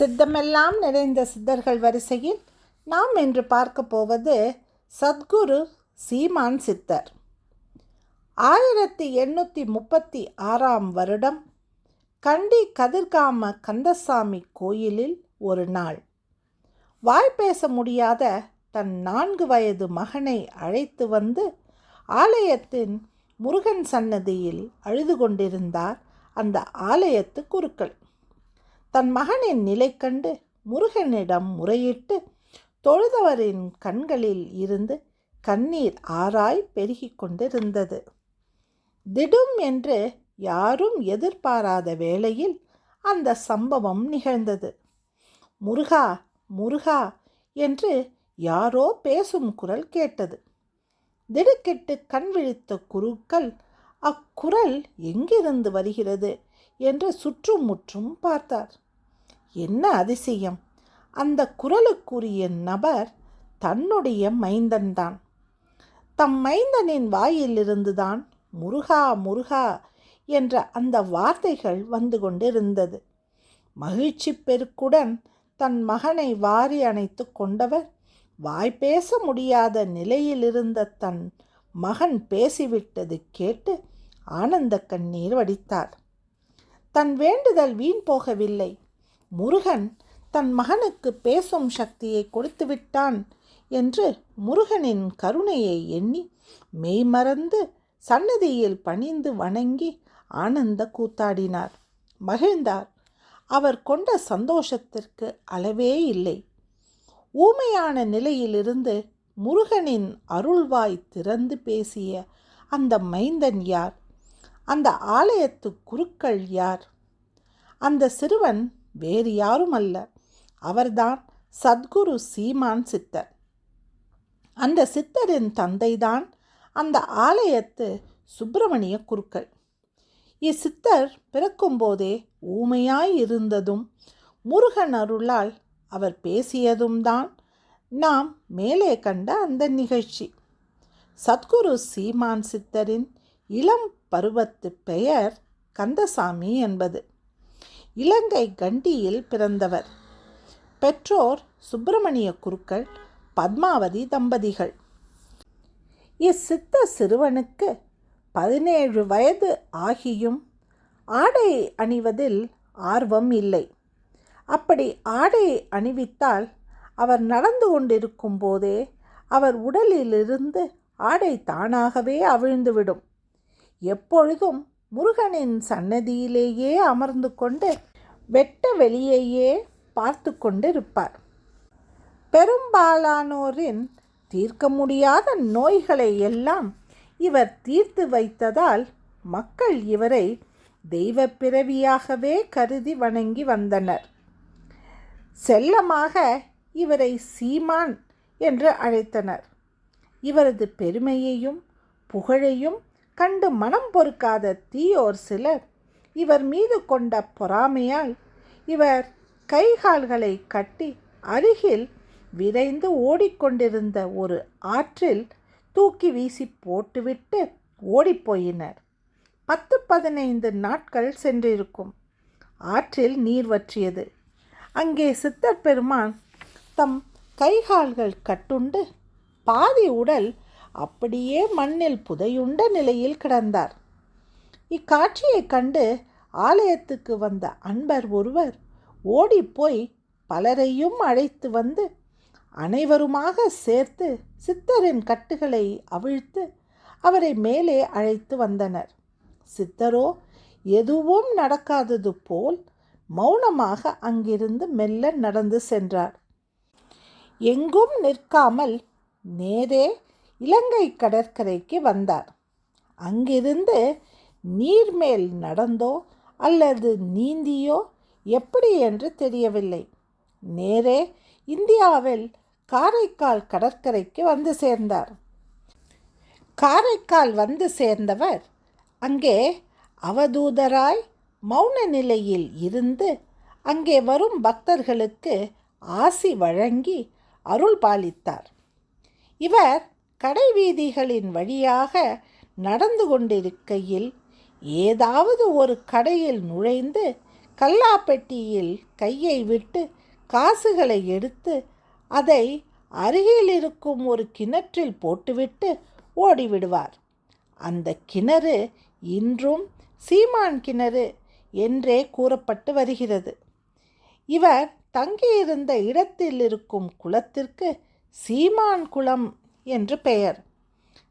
சித்தமெல்லாம் நிறைந்த சித்தர்கள் வரிசையில் நாம் இன்று பார்க்க போவது சத்குரு சீமான் சித்தர். ஆயிரத்தி எண்ணூற்றி முப்பத்தி ஆறாம் வருடம் கண்டி கதிர்காம கந்தசாமி கோயிலில் ஒரு நாள். வாய் பேச முடியாத தன் நான்கு வயது மகனை அழைத்து வந்து ஆலயத்தின் முருகன் சன்னதியில் அழுது கொண்டிருந்தார் அந்த ஆலயத்து குருக்கள். தன் மகனின் நிலை கண்டு முருகனிடம் முறையிட்டு தொழுதவரின் கண்களில் இருந்து கண்ணீர் ஆராய் பெருகி கொண்டிருந்தது. திடும் என்று யாரும் எதிர்பாராத வேளையில் அந்த சம்பவம் நிகழ்ந்தது. முருகா முருகா என்று யாரோ பேசும் குரல் கேட்டது. திடுக்கிட்டு கண் விழித்த குருக்கள் அக்குரல் எங்கிருந்து வருகிறது? என்று சுற்றும் முற்றும் பார்த்தார். என்ன அதிசயம்! அந்த குரலுக்குரிய நபர் தன்னுடைய மைந்தன்தான். தம் மைந்தனின் வாயிலிருந்துதான் முருகா முருகா என்ற அந்த வார்த்தைகள் வந்து கொண்டிருந்தது. மகிழ்ச்சி பெருக்குடன் தன் மகனை வாரி அணைத்து கொண்டவர் வாய் பேச முடியாத நிலையிலிருந்த தன் மகன் பேசிவிட்டது கேட்டு ஆனந்த கண்ணீர் வடித்தார். தன் வேண்டுதல் வீண் போகவில்லை. முருகன் தன் மகனுக்கு பேசும் சக்தியை கொடுத்து விட்டான் என்று முருகனின் கருணையை எண்ணி மெய்மறந்து சன்னதியில் பணிந்து வணங்கி ஆனந்த கூத்தாடினார். மகிழ்ந்தார். அவர் கொண்ட சந்தோஷத்திற்கு அளவே இல்லை. ஊமையான நிலையிலிருந்து முருகனின் அருள்வாய் திறந்து பேசிய அந்த மைந்தன் யார்? அந்த ஆலயத்து குருக்கள் யார்? அந்த சிறுவன் வேறு யாரும் அல்ல அவர்தான் சத்குரு சீமான் சித்தர். அந்த சித்தரின் தந்தைதான் அந்த ஆலயத்து சுப்பிரமணிய குருக்கள். இச்சித்தர் பிறக்கும்போதே ஊமையாய் இருந்ததும் முருகன் அருளால் அவர் பேசியதும் தான் நாம் மேலே கண்ட அந்த நிகழ்ச்சி. சத்குரு சீமான் சித்தரின் இளம் பருவத்து பெயர் கந்தசாமி என்பது. இலங்கை கண்டியில் பிறந்தவர். பெற்றோர் சுப்பிரமணிய குருக்கள் பத்மாவதி தம்பதிகள். இச்சித்த சிறுவனுக்கு பதினேழு வயது ஆகியும் ஆடை அணிவதில் ஆர்வம் இல்லை. அப்படி ஆடை அணிவித்தால் அவர் நடந்து கொண்டிருக்கும் போதே அவர் உடலிலிருந்து ஆடை தானாகவே அவிழ்ந்துவிடும். எப்பொழுதும் முருகனின் சன்னதியிலேயே அமர்ந்து கொண்டு வெட்ட வெளியேயே பார்த்து கொண்டிருப்பார். பெரும்பாலானோரின் தீர்க்க முடியாத நோய்களை எல்லாம் இவர் தீர்த்து வைத்ததால் மக்கள் இவரை தெய்வ பிறவியாகவே கருதி வணங்கி வந்தனர். செல்லமாக இவரை சீமான் என்று அழைத்தனர். இவரது பெருமையையும் புகழையும் கண்டு மனம் பொறுக்காத தீயோர் சிலர். இவர் மீது கொண்ட பொறாமையால் இவர் கைகால்களை கட்டி அருகில் விரைந்து ஓடிக்கொண்டிருந்த ஒரு ஆற்றில் தூக்கி வீசி போட்டுவிட்டு ஓடிப்போயினர் பத்து பதினைந்து நாட்கள் சென்றிருக்கும். ஆற்றில் நீர் வற்றியது. அங்கே சித்தர் பெருமான் தம் கைகால்கள் கட்டுண்டு பாதி உடல் அப்படியே மண்ணில் புதையுண்ட நிலையில் கிடந்தார். இக்காட்சியைக் கண்டு ஆலயத்துக்கு வந்த அன்பர் ஒருவர் ஓடிப்போய் பலரையும் அழைத்து வந்து அனைவருமாக சேர்த்து சித்தரின் கட்டுகளை அவிழ்த்து அவரை மேலே அழைத்து வந்தனர். சித்தரோ எதுவும் நடக்காதது போல் மௌனமாக அங்கிருந்து மெல்ல நடந்து சென்றார். எங்கும் நிற்காமல் நேரே இலங்கை கடற்கரைக்கு வந்தார். அங்கிருந்து நீர்மேல் நடந்தோ அல்லது நீந்தியோ எப்படி என்று தெரியவில்லை. நேரே இந்தியாவில் காரைக்கால் கடற்கரைக்கு வந்து சேர்ந்தார். காரைக்கால் வந்து சேர்ந்தவர் அங்கே அவதூதராய் மௌன நிலையில் இருந்து அங்கே வரும் பக்தர்களுக்கு ஆசி வழங்கி அருள் பாலித்தார் இவர் கடைவீதிகளின் வழியாக நடந்து கொண்டிருக்கையில் ஏதாவது ஒரு கடையில் நுழைந்து கல்லாப்பெட்டியில் கையை விட்டு காசுகளை எடுத்து அதை அருகில் இருக்கும் ஒரு கிணற்றில் போட்டுவிட்டு ஓடிவிடுவார். அந்த கிணறு இன்றும் சீமான் கிணறு என்றே கூறப்பட்டு வருகிறது. இவர் தங்கியிருந்த இடத்தில் இருக்கும் குளத்திற்கு சீமான் குளம் என்று பெயர்.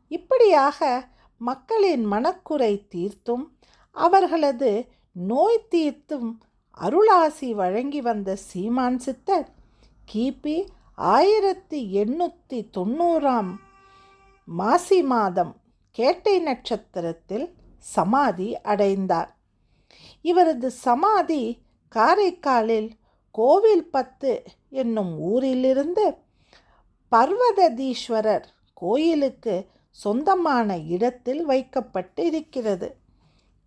இப்படியாக மக்களின் மனக்குறை தீர்த்தும் அவர்களது நோய் தீர்த்தும் அருளாசி வழங்கி வந்த சீமான் சித்தர் கிபி ஆயிரத்தி எண்ணூற்றி தொண்ணூறாம் மாசி மாதம் கேட்டை நட்சத்திரத்தில் சமாதி அடைந்தார். இவரது சமாதி காரைக்காலில் கோவில் பத்து என்னும் ஊரிலிருந்து பர்வததீஸ்வரர் கோயிலுக்கு சொந்தமான இடத்தில் வைக்கப்பட்டு இருக்கிறது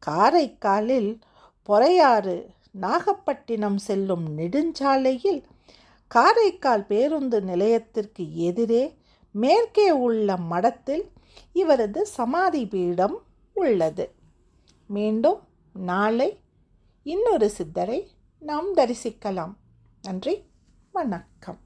காரைக்காலில் பொறையாறு நாகப்பட்டினம் செல்லும் நெடுஞ்சாலையில் காரைக்கால் பேருந்து நிலையத்திற்கு எதிரே மேற்கே உள்ள மடத்தில் இவரது சமாதி பீடம் உள்ளது. மீண்டும் நாளை இன்னொரு சித்தரை நாம் தரிசிக்கலாம். நன்றி வணக்கம்.